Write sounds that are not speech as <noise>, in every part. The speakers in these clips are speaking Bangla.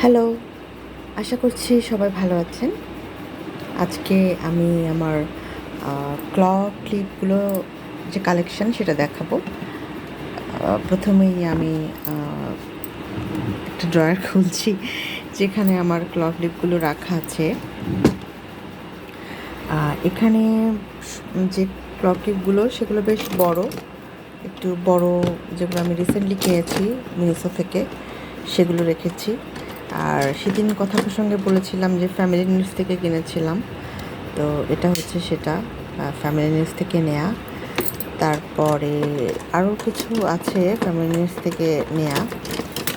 হ্যালো, আশা করছি সবাই ভালো আছেন। আজকে আমি আমার ক্ল ক্লিপগুলো যে কালেকশন সেটা দেখাবো। প্রথমেই আমি একটা ড্রয়ার খুলছি, যেখানে আমার ক্ল ক্লিপগুলো রাখা আছে। এখানে যে ক্ল ক্লিপগুলো সেগুলো বেশ বড়। একটু বড়, যেগুলো আমি রিসেন্টলি কিনেছি মিনিসো থেকে, সেগুলো রেখেছি। আর সেদিন কথা প্রসঙ্গে বলেছিলাম যে ফ্যামিলি নিউজ থেকে কিনেছিলাম। তো এটা হচ্ছে সেটা ফ্যামিলি নিউজ থেকে নেয়া। তারপরে আরও কিছু আছে ফ্যামিলি নিউজ থেকে নেয়া।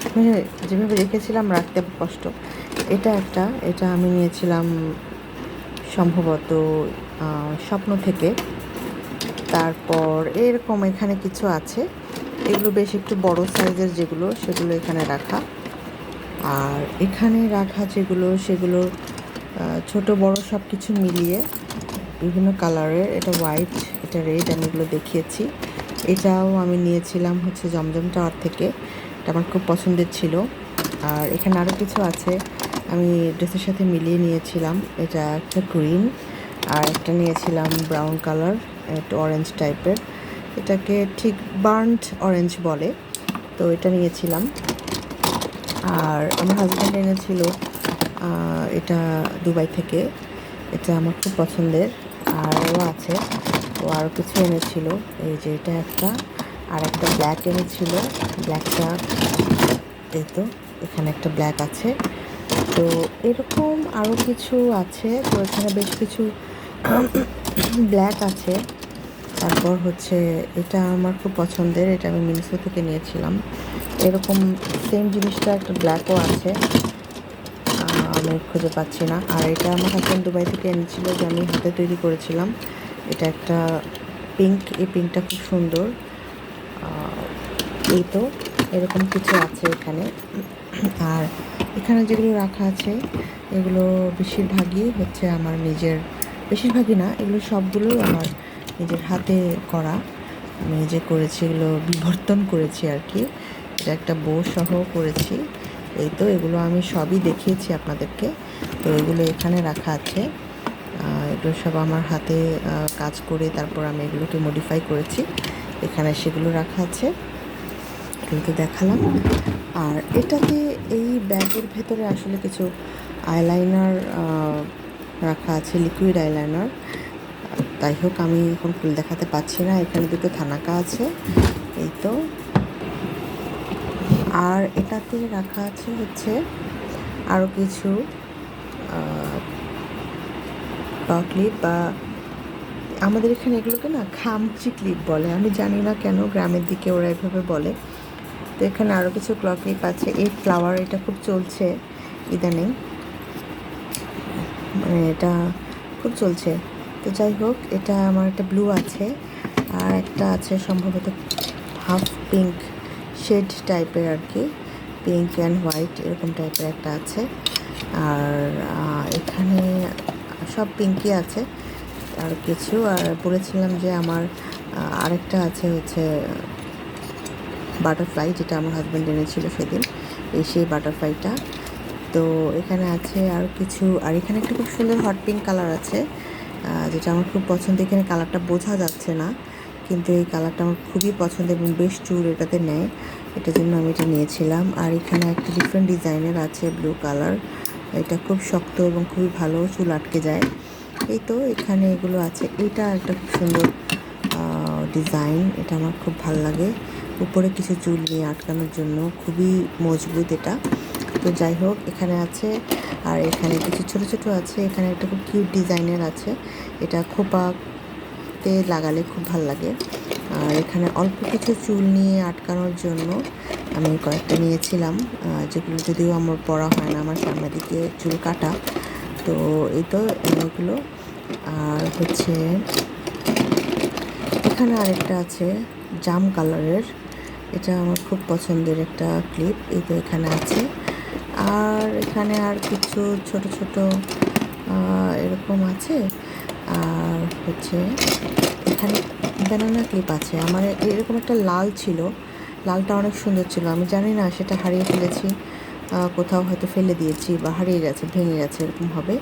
আমি যেভাবে রেখেছিলাম রাখতে কষ্ট। এটা একটা, এটা আমি নিয়েছিলাম সম্ভবত স্বপ্ন থেকে। তারপর এরকম এখানে কিছু আছে। এগুলো বেশ একটু বড় সাইজের যেগুলো, সেগুলো এখানে রাখা। আর এখানে রাখা যেগুলো, সেগুলো ছোট, বড় সব কিছু মিলিয়ে বিভিন্ন কালারের, এটা হোয়াইট এটা রেড আমি এগুলো দেখিয়েছি। এটাও আমি নিয়েছিলাম হচ্ছে জমজম টাওয়ার থেকে এটা আমার খুব পছন্দের ছিল। আর এখানে আরও কিছু আছে, আমি ড্রেসের সাথে মিলিয়ে নিয়েছিলাম। এটা একটা গ্রিন আর একটা নিয়েছিলাম ব্রাউন কালার একটু অরেঞ্জ টাইপের এটাকে ঠিক বার্নড অরেঞ্জ বলে, তো এটা নিয়েছিলাম। আর আমার হাজব্যান্ড এনেছিল এটা দুবাই থেকে। এটা আমার খুব পছন্দের। আরও আছে। ও আরও কিছু এনেছিল। এই যে এটা একটা। আর একটা ব্ল্যাক এনেছিল। ব্ল্যাকটা এই তো, এখানে একটা ব্ল্যাক আছে। তো এরকম আরও কিছু আছে। তো এখানে বেশ কিছু <coughs> ব্ল্যাক আছে। তারপর হচ্ছে, এটা আমার খুব পছন্দের। এটা আমি মিনিসো থেকে নিয়েছিলাম। এরকম সেম জিনিসটা একটা ব্ল্যাকও আছে। আমি খুঁজে পাচ্ছি না। আর এটা আমার হাজব্যান্ড দুবাই থেকে এনেছিল যে আমি হাতে তৈরি করেছিলাম। এটা একটা পিঙ্ক এই পিঙ্কটা খুব সুন্দর। এই তো, এরকম কিছু আছে এখানে। আর এখানে যেগুলো রাখা আছে, এগুলো বেশিরভাগই হচ্ছে আমার নিজের, বেশিরভাগই না, এগুলো সবগুলোই আমার নিজের হাতে করা। আমি যে করেছি, এগুলো বিবর্তন করেছি আর কি। এটা একটা বউ সহ করেছি। এই তো এগুলো আমি সবই দেখিয়েছি আপনাদেরকে। তো এগুলো এখানে রাখা আছে। এগুলো সব আমার হাতে কাজ করে তারপর আমি এগুলোকে মডিফাই করেছি। এখানে সেগুলো রাখা আছে। এগুলো তো দেখালাম। আর এটাতে এই ব্যাগের ভেতরে আসলে কিছু আইলাইনার রাখা আছে লিকুইড আইলাইনার তাই হোক, আমি এখন ফুল দেখাতে পাচ্ছি না। এখানে দুটো থানাকা আছে। এই তো। আর এটাতে রাখা আছে হচ্ছে আরও কিছু ক্লিপ বা আমাদের এখানে এগুলোকে না খামচি ক্লিপ বলে। আমি জানি না কেন গ্রামের দিকে ওরা এভাবে বলে। তো এখানে আরও কিছু ক্ল ক্লিপ আছে। এই ফ্লাওয়ার এটা খুব চলছে ইদানিং। মানে এটা খুব চলছে। তো যাই হোক, এটা আমার একটা ব্লু আছে। আর একটা আছে সম্ভবত হাফ পিঙ্ক শেড টাইপের আর কি পিঙ্ক অ্যান্ড হোয়াইট এরকম টাইপের একটা আছে। আর এখানে সব পিঙ্কই আছে। আর কিছু, আর বলেছিলাম যে আমার আরেকটা আছে হচ্ছে বাটারফ্লাই যেটা আমার হাজব্যান্ড এনেছিল সেদিন, এই সেই বাটারফ্লাইটা তো এখানে আছে আর কিছু, আর এখানে একটা খুব সুন্দর হট পিঙ্ক কালার আছে যেটা আমার খুব পছন্দ। এখানে কালারটা বোঝা যাচ্ছে না। কিন্তু এই কালারটা আমার খুবই পছন্দ এবং বেশ চুল এটাতে নেয়। এটার জন্য আমি এটা নিয়েছিলাম। আর এখানে একটা ডিফারেন্ট ডিজাইনের আছে ব্লু কালার এটা খুব শক্ত এবং খুবই ভালো চুল আটকে যায়। এই তো এখানে এগুলো আছে। এটা একটা খুব সুন্দর ডিজাইন এটা আমার খুব ভালো লাগে। উপরে কিছু চুল নিয়ে আটকানোর জন্য খুবই মজবুত এটা। তো যাই হোক, এখানে আছে। আর এখানে কিছু ছোট ছোট আছে। এখানে একটা খুব কিউট ডিজাইনের আছে। এটা খোপাতে লাগালে খুব ভালো লাগে। আর এখানে অল্প কিছু চুল নিয়ে আটকানোর জন্য আমি কয়েকটা নিয়েছিলাম যেগুলো যদিও আমার পরা হয় না, আমার সামনের দিকে চুল কাটা। তো এই তো এগুলো আর হচ্ছে এখানে আরেকটা আছে, জাম কালারের। এটা আমার খুব পছন্দের একটা ক্লিপ, এই তো এখানে আছে। আর এখানে আর কিছু ছোট ছোট এরকম আছে। আর হচ্ছে এখানে ব্যানানা ক্লিপ আছে। আমার এরকম একটা লাল ছিল। লালটা অনেক সুন্দর ছিল। আমি জানি না, সেটা হারিয়ে ফেলেছি। কোথাও হয়তো ফেলে দিয়েছি বা হারিয়ে গেছে, ভেঙে গেছে, এরকম হবে।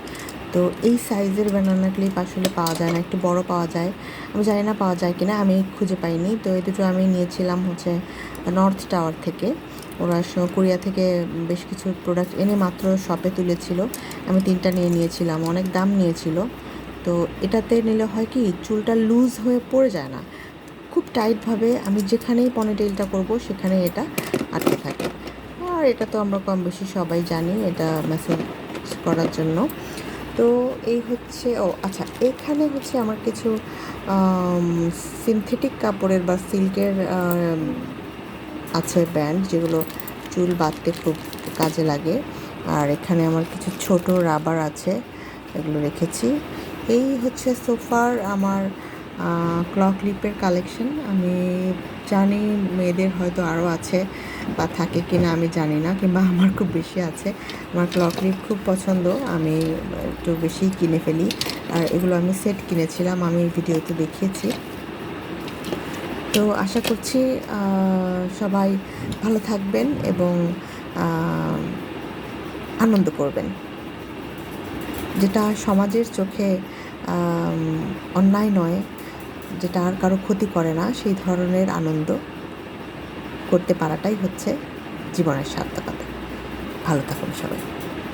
তো এই সাইজের ব্যানানা ক্লিপ আসলে পাওয়া যায় না। একটু বড় পাওয়া যায়। আমি জানি না পাওয়া যায় কিনা, আমি খুঁজে পাইনি। তো এই দুটো আমি নিয়েছিলাম হচ্ছে নর্থ টাওয়ার থেকে। ওরা কোরিয়া থেকে বেশ কিছু প্রোডাক্ট এনে মাত্র শপে তুলেছিল। আমি তিনটা নিয়ে নিয়েছিলাম। অনেক দাম নিয়েছিল। তো এটাতে নিলে হয় কি, চুলটা লুজ হয়ে পড়ে যায় না। খুব টাইটভাবে আমি যেখানেই পনিটেইলটা করব সেখানে এটা আটকে থাকে। আর এটা তো আমরা কম বেশি সবাই জানি, এটা মেসেজ করার জন্য। তো এই হচ্ছে, ও আচ্ছা এখানে হচ্ছে আমার কিছু সিনথেটিক কাপড়ের বা সিল্কের আছে ব্যান্ড যেগুলো চুল বাঁধতে খুব কাজে লাগে। আর এখানে আমার কিছু ছোট রাবার আছে, এগুলো রেখেছি। এই হচ্ছে সোফার আমার ক্লক লিপের কালেকশন আমি জানি মেয়েদের হয়তো আরও আছে বা থাকে কি না আমি জানি না, কিংবা আমার খুব বেশি আছে। আমার ক্লক লিপ খুব পছন্দ, আমি একটু বেশি কিনে ফেলি। আর এগুলো আমি সেট কিনেছিলাম, আমি ভিডিওতে দেখিয়েছি। তো আশা করছি সবাই ভালো থাকবেন এবং আনন্দ করবেন। যেটা সমাজের চোখে অন্যায় নয়, যেটা আর কারও ক্ষতি করে না, সেই ধরনের আনন্দ করতে পারাটাই হচ্ছে জীবনের সার্থকতা। ভালো থাকুন সবাই।